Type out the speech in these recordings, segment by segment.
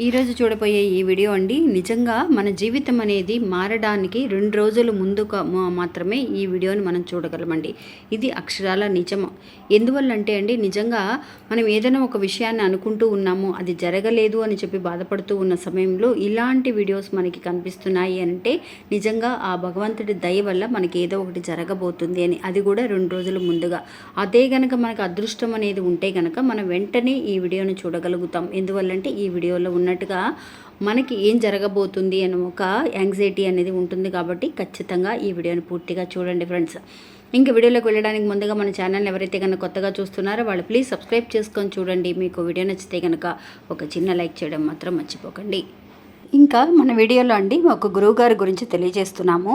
ఈరోజు చూడబోయే ఈ వీడియో అండి నిజంగా మన జీవితం అనేది మారడానికి రెండు రోజుల ముందు మాత్రమే ఈ వీడియోని మనం చూడగలమండి. ఇది అక్షరాల నిజం ఎందువల్లంటే అండి నిజంగా మనం ఏదైనా ఒక విషయాన్ని అనుకుంటూ ఉన్నాము అది జరగలేదు అని చెప్పి బాధపడుతూ ఉన్న సమయంలో ఇలాంటి వీడియోస్ మనకి కనిపిస్తున్నాయి అంటే నిజంగా ఆ భగవంతుడి దయ వల్ల మనకి ఏదో ఒకటి జరగబోతుంది అని అది కూడా రెండు రోజుల ముందుగా. అదే గనక మనకు అదృష్టం అనేది ఉంటే గనక మనం వెంటనే ఈ వీడియోని చూడగలుగుతాం. ఎందువల్లంటే ఈ వీడియోలో ఉన్నట్టుగా మనకి ఏం జరగబోతుంది అని ఒక యాంగ్జైటీ అనేది ఉంటుంది కాబట్టి ఖచ్చితంగా ఈ వీడియోని పూర్తిగా చూడండి ఫ్రెండ్స్. ఇంకా వీడియోలోకి వెళ్ళడానికి ముందుగా మన ఛానల్ ఎవరైతే కనుక కొత్తగా చూస్తున్నారో వాళ్ళు ప్లీజ్ సబ్స్క్రైబ్ చేసుకొని చూడండి. మీకు వీడియో నచ్చితే కనుక ఒక చిన్న లైక్ చేయడం మాత్రం మర్చిపోకండి. ఇంకా మన వీడియోలో అండి ఒక గురువు గారి గురించి తెలియజేస్తున్నాము.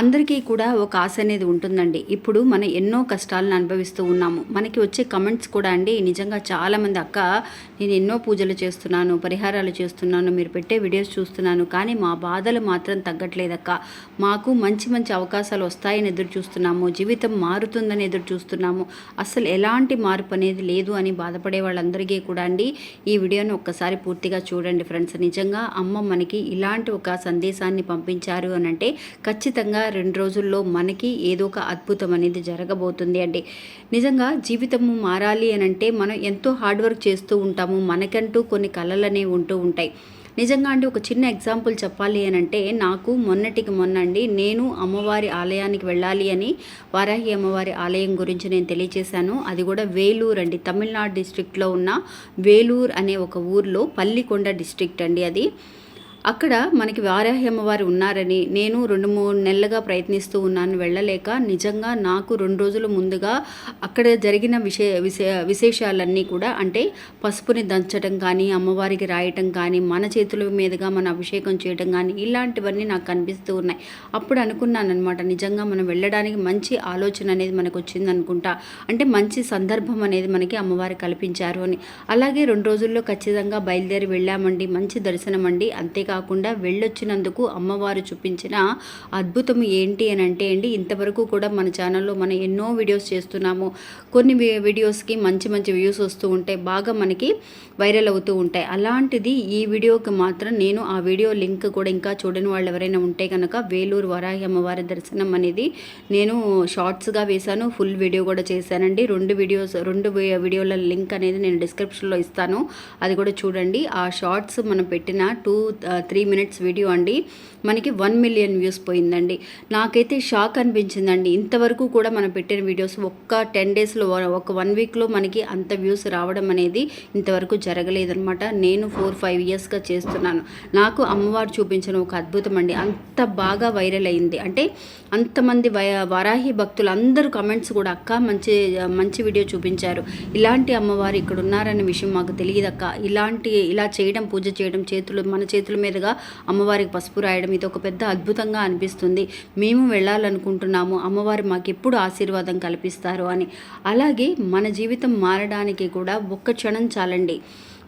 అందరికీ కూడా ఒక ఆశ అనేది ఉంటుందండి. ఇప్పుడు మనం ఎన్నో కష్టాలను అనుభవిస్తూ ఉన్నాము. మనకి వచ్చే కమెంట్స్ కూడా అండి నిజంగా చాలామంది అక్క నేను ఎన్నో పూజలు చేస్తున్నాను పరిహారాలు చేస్తున్నాను మీరు పెట్టే వీడియోస్ చూస్తున్నాను కానీ మా బాధలు మాత్రం తగ్గట్లేదక్క. మాకు మంచి మంచి అవకాశాలు వస్తాయని ఎదురు చూస్తున్నాము. జీవితం మారుతుందని ఎదురు చూస్తున్నాము. అసలు ఎలాంటి మార్పు అనేది లేదు అని బాధపడే వాళ్ళందరికీ కూడా అండి ఈ వీడియోని ఒక్కసారి పూర్తిగా చూడండి ఫ్రెండ్స్. నిజంగా అమ్మ మనకి ఇలాంటి ఒక సందేశాన్ని పంపించారు అని అంటే ఖచ్చితంగా రెండు రోజుల్లో మనకి ఏదో ఒక అద్భుతం అనేది జరగబోతుంది. అండి నిజంగా జీవితము మారాలి అని అంటే మనం ఎంతో హార్డ్ వర్క్ చేస్తూ ఉంటాము. మనకంటూ కొన్ని కళలు అనేవి ఉంటూ ఉంటాయి. నిజంగా అండి ఒక చిన్న ఎగ్జాంపుల్ చెప్పాలి అని అంటే నాకు మొన్నటికి మొన్న అండి నేను అమ్మవారి ఆలయానికి వెళ్ళాలి అని వారాహి అమ్మవారి ఆలయం గురించి నేను తెలియచేశాను. అది కూడా వేలూరు అండి. తమిళనాడు డిస్ట్రిక్ట్లో ఉన్న వేలూరు అనే ఒక ఊర్లో పల్లికొండ డిస్ట్రిక్ట్ అండి అది. అక్కడ మనకి వారాహి అమ్మవారు ఉన్నారని నేను రెండు మూడు నెలలుగా ప్రయత్నిస్తూ ఉన్నాను వెళ్ళలేక నిజంగా నాకు రెండు రోజుల ముందుగా అక్కడ జరిగిన విశే విశే విశేషాలన్నీ కూడా అంటే పసుపుని దంచడం కానీ అమ్మవారికి రాయటం కానీ మన చేతుల మీదుగా మన అభిషేకం చేయడం కానీ ఇలాంటివన్నీ నాకు కనిపిస్తూ ఉన్నాయి. అప్పుడు అనుకున్నాను అనమాట నిజంగా మనం వెళ్ళడానికి మంచి ఆలోచన అనేది మనకు వచ్చింది అనుకుంటా. అంటే మంచి సందర్భం అనేది మనకి అమ్మవారు కల్పించారు అని. అలాగే రెండు రోజుల్లో ఖచ్చితంగా బయలుదేరి వెళ్ళామండి మంచి దర్శనం అండి. కాకుండా వెళ్ళొచ్చినందుకు అమ్మవారు చూపించిన అద్భుతం ఏంటి అని అంటే అండి ఇంతవరకు కూడా మన ఛానల్లో మనం ఎన్నో వీడియోస్ చేస్తున్నాము. కొన్ని వీడియోస్కి మంచి మంచి వ్యూస్ వస్తూ ఉంటాయి బాగా మనకి వైరల్ అవుతూ ఉంటాయి. అలాంటిది ఈ వీడియోకి మాత్రం నేను ఆ వీడియో లింక్ కూడా ఇంకా చూడని వాళ్ళు ఎవరైనా ఉంటే కనుక వేలూరు వరాహి అమ్మవారి దర్శనం అనేది నేను షార్ట్స్గా వేశాను ఫుల్ వీడియో కూడా చేశానండి. రెండు వీడియోస్ రెండు వీడియోల లింక్ అనేది నేను డిస్క్రిప్షన్లో ఇస్తాను. అది కూడా చూడండి. ఆ షార్ట్స్ మనం పెట్టిన టూ త్రీ మినిట్స్ వీడియో అండి. మనకి వన్ మిలియన్ వ్యూస్ పోయిందండి. నాకైతే షాక్ అనిపించిందండి. ఇంతవరకు కూడా మనం పెట్టిన వీడియోస్ ఒక్క టెన్ డేస్లో ఒక వన్ వీక్లో మనకి అంత వ్యూస్ రావడం అనేది ఇంతవరకు జరగలేదనమాట నేను ఫోర్ ఫైవ్ ఇయర్స్గా చేస్తున్నాను. నాకు అమ్మవారు చూపించిన ఒక అద్భుతం అండి. అంత బాగా వైరల్ అయింది. అంటే అంతమంది వయ వరాహి భక్తులు అందరూ కమెంట్స్ కూడా అక్క మంచి మంచి వీడియో చూపించారు. ఇలాంటి అమ్మవారు ఇక్కడ ఉన్నారనే విషయం మాకు తెలియదక్క. ఇలాంటి ఇలా చేయడం పూజ చేయడం చేతులు మన చేతుల మీద మీదుగా అమ్మవారికి పసుపు రాయడం ఇది ఒక పెద్ద అద్భుతంగా అనిపిస్తుంది. మేము వెళ్ళాలనుకుంటున్నాము. అమ్మవారు మాకు ఎప్పుడు ఆశీర్వాదం కల్పిస్తారు అని. అలాగే మన జీవితం మారడానికి కూడా ఒక్క క్షణం చాలండి.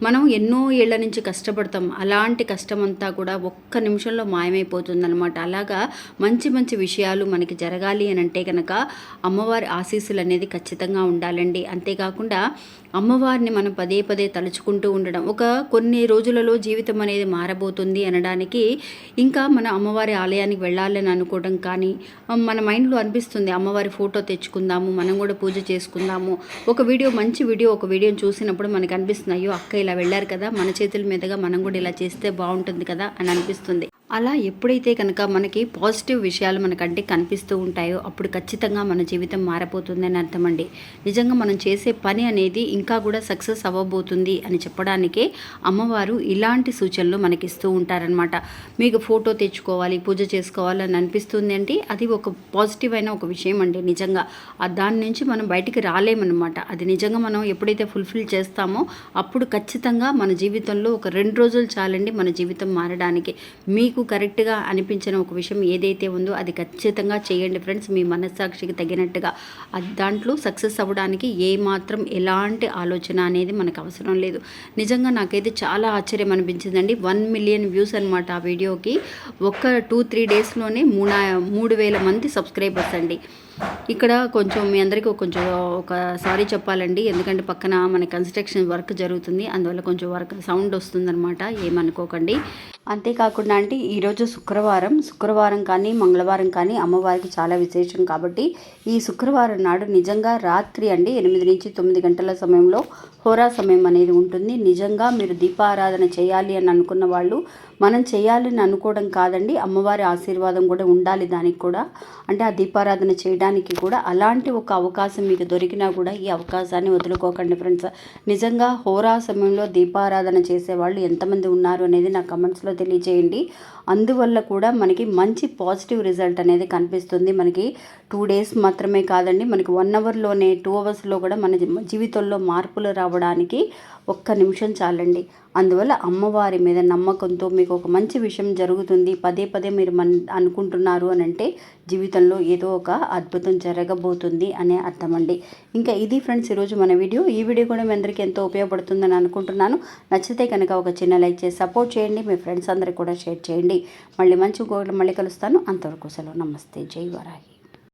మనం ఎన్నో ఏళ్ళ నుంచి కష్టపడతాం. అలాంటి కష్టం అంతా కూడా ఒక్క నిమిషంలో మాయమైపోతుందనమాట అలాగా మంచి మంచి విషయాలు మనకి జరగాలి అని అంటే కనుక అమ్మవారి ఆశీస్సులు అనేది ఖచ్చితంగా ఉండాలండి. అంతేకాకుండా అమ్మవారిని మనం పదే పదే తలుచుకుంటూ ఉండడం ఒక కొన్ని రోజులలో జీవితం అనేది మారబోతుంది అనడానికి ఇంకా మన అమ్మవారి ఆలయానికి వెళ్ళాలని అనుకోవడం కానీ మన మైండ్లో అనిపిస్తుంది అమ్మవారి ఫోటో తెచ్చుకుందాము మనం కూడా పూజ చేసుకుందాము. ఒక వీడియో మంచి వీడియో ఒక వీడియోని చూసినప్పుడు మనకు అనిపిస్తుంది అయ్యో అక్క ఇలా వెళ్ళారు కదా మన చేతుల మీదుగా మనం కూడా ఇలా చేస్తే బాగుంటుంది కదా అని అనిపిస్తుంది. అలా ఎప్పుడైతే కనుక మనకి పాజిటివ్ విషయాలు మనకంటే కనిపిస్తూ ఉంటాయో అప్పుడు ఖచ్చితంగా మన జీవితం మారబోతుందని అర్థమండి. నిజంగా మనం చేసే పని అనేది ఇంకా కూడా సక్సెస్ అవ్వబోతుంది అని చెప్పడానికే అమ్మవారు ఇలాంటి సూచనలు మనకి ఇస్తూ ఉంటారనమాట మీకు ఫోటో తెచ్చుకోవాలి పూజ చేసుకోవాలని అనిపిస్తుంది అంటే అది ఒక పాజిటివ్ అయిన ఒక విషయం అండి నిజంగా. దాని నుంచి మనం బయటికి రాలేమన్నమాట. అది నిజంగా మనం ఎప్పుడైతే ఫుల్ఫిల్ చేస్తామో అప్పుడు ఖచ్చితంగా మన జీవితంలో ఒక రెండు రోజులు చాలండి మన జీవితం మారడానికి. మీకు కరెక్ట్గా అనిపించిన ఒక విషయం ఏదైతే ఉందో అది ఖచ్చితంగా చేయండి ఫ్రెండ్స్. మీ మనస్సాక్షికి తగినట్టుగా దాంట్లో సక్సెస్ అవ్వడానికి ఏ మాత్రం ఎలాంటి ఆలోచన అనేది మనకు అవసరం లేదు. నిజంగా నాకైతే చాలా ఆశ్చర్యం అనిపించిందండి. వన్ మిలియన్ వ్యూస్ అనమాట ఆ వీడియోకి. ఒక్క టూ త్రీ డేస్లోనే మూడు మూడు వేల మంది సబ్స్క్రైబర్స్ అండి. ఇక్కడ కొంచెం మీ అందరికీ కొంచెం ఒక సారీ చెప్పాలండి. ఎందుకంటే పక్కన మన కన్స్ట్రక్షన్ వర్క్ జరుగుతుంది. అందువల్ల కొంచెం వర్క్ సౌండ్ వస్తుందన్నమాట. ఏమనుకోకండి. అంతేకాకుండా అంటే ఈరోజు శుక్రవారం శుక్రవారం కానీ మంగళవారం కానీ అమ్మవారికి చాలా విశేషం కాబట్టి ఈ శుక్రవారం నాడు నిజంగా రాత్రి అండి ఎనిమిది నుంచి తొమ్మిది గంటల సమయంలో హోరా సమయం అనేది ఉంటుంది. నిజంగా మీరు దీపారాధన చేయాలి అని అనుకున్న వాళ్ళు మనం చేయాలని అనుకోవడం కాదండి అమ్మవారి ఆశీర్వాదం కూడా ఉండాలి దానికి కూడా. అంటే ఆ దీపారాధన చేయడానికి కూడా అలాంటి ఒక అవకాశం మీకు దొరికినా కూడా ఈ అవకాశాన్ని వదులుకోకండి ఫ్రెండ్స్. నిజంగా హోరా సమయంలో దీపారాధన చేసేవాళ్ళు ఎంతమంది ఉన్నారు అనేది నా కమెంట్స్లో తెలియజేయండి. అందువల్ల కూడా మనకి మంచి పాజిటివ్ రిజల్ట్ అనేది కనిపిస్తుంది. మనకి టూ డేస్ మాత్రమే కాదండి మనకి వన్ అవర్లోనే టూ అవర్స్లో కూడా మన జీవితంలో మార్పులు రావడానికి ఒక్క నిమిషం చాలండి. అందువల్ల అమ్మవారి మీద నమ్మకంతో మీకు ఒక మంచి విషయం జరుగుతుంది. పదే పదే మీరు మన అనుకుంటున్నారు అని అంటే జీవితంలో ఏదో ఒక అద్భుతం జరగబోతుంది అనే అర్థం అండి ఇంకా ఇది ఫ్రెండ్స్ ఈరోజు మన వీడియో. ఈ వీడియో కూడా మీ అందరికీ ఎంతో ఉపయోగపడుతుందని అనుకుంటున్నాను. నచ్చితే కనుక ఒక చిన్న లైక్ చేసి సపోర్ట్ చేయండి. మీ ఫ్రెండ్స్ అందరికి కూడా షేర్ చేయండి. మళ్ళీ మంచి గోడలు మళ్ళీ కలుస్తాను. అంతవరకు సెలవు. నమస్తే. జై వరాయి